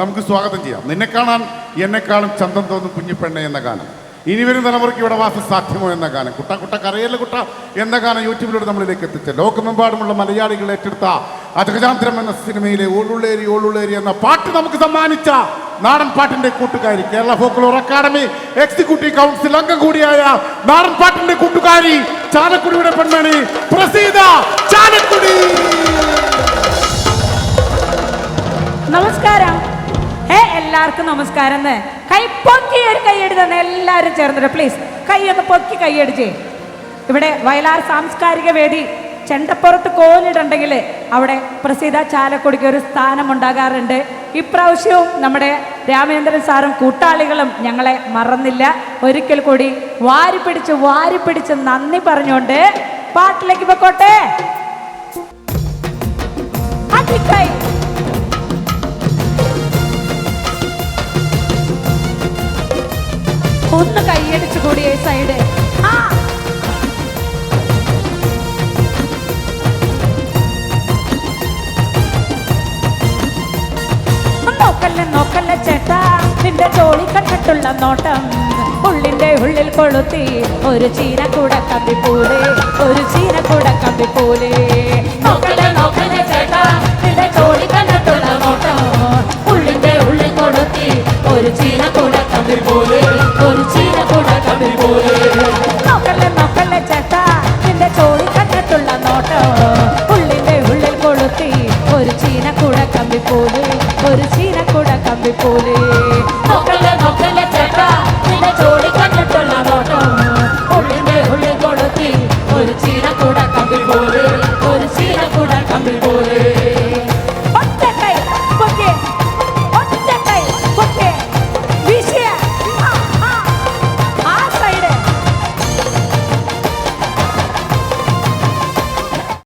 നമുക്ക് സ്വാഗതം ചെയ്യാം. നിന്നെ കാണാൻ എന്നെക്കാളും ചന്തം തോന്നും കുഞ്ഞിപ്പെണ്ണ എന്ന ഗാനം. ഇനി വരും തലമുറയ്ക്ക് ഇവിടെ വാസം സാധ്യമോ എന്ന ഗാനം. കുട്ട കുട്ട കരയല്ല കുട്ട എന്ന ഗാനം യൂട്യൂബിലൂടെ നമ്മളിലേക്ക് എത്തിച്ച. ലോകമെമ്പാടുമുള്ള മലയാളികൾ ഏറ്റെടുത്ത അജഗജാന്തരം എന്ന സിനിമയിലെ ഓളുള്ളേരി ഓളുള്ളേരി എന്ന പാട്ട് നമുക്ക് സമ്മാനിച്ച നാടൻ പാട്ടിന്റെ കൂട്ടുകാരി Kerala folklore academy executive council അംഗം കൂടിയായ നാടൻ പാട്ടിന്റെ കൂട്ടുകാരി ചാലക്കുടിയുടെ പെൺമണി പ്രസീത ചാലക്കുടി. നമസ്കാരം. എല്ലാവർക്കും നമസ്കാരം കൈ പൊക്കി ഒരു കൈയടി തന്നെ എല്ലാവരും ചേർന്നിട്ട്. പ്ലീസ് കൈയൊന്ന് പൊക്കി കൈയടിച്ചേ ഇവിടെ വയലാർ സാംസ്കാരിക വേദി ചെണ്ടപ്പുറത്ത് കോലിട്ടുണ്ടെങ്കിൽ അവിടെ പ്രസീത ചാലക്കുടിക്ക് ഒരു സ്ഥാനം ഉണ്ടാകാറുണ്ട് ഇപ്രാവശ്യവും നമ്മുടെ രാമേന്ദ്രൻ സാറും കൂട്ടാളികളും ഞങ്ങളെ മറന്നില്ല. ഒരിക്കൽ കൂടി വാരിപ്പിടിച്ച് വാരിപ്പിടിച്ച് വാരി പിടിച്ച് നന്ദി പറഞ്ഞുകൊണ്ട് പാട്ടിലേക്ക് പൊക്കോട്ടെ. അടിക്കൈ. ഒന്ന് കൈയടിച്ചു കൂടി ഈ സൈഡ് ആ. നോക്കല്ലേ നോക്കല്ലേ ചേട്ടാ നിന്റെ ചോളി കണ്ടിട്ടുള്ള നോട്ടം. ഉള്ളിന്റെ ഉള്ളിൽ കൊളുത്തി ഒരു ചീന കൂടെ കമ്പിപ്പോലെ ഒരു ചീന കൂടെ കമ്പിപ്പോലെ. കമ്പിപ്പോലെ ഒരു ചീന കൂടെ പോലെ. നോക്കല്ലേ നോക്കല്ലേ ചേട്ടാ നിന്റെ ജോലി കണ്ടിട്ടുള്ള നോട്ടം. ഉള്ളിന്റെ ഉള്ളിൽ കൊളുത്തി ഒരു ചീന കൂട കമ്പി പോലെ ഒരു ചീന കൂടെ കമ്പിപ്പോലെ നോക്ക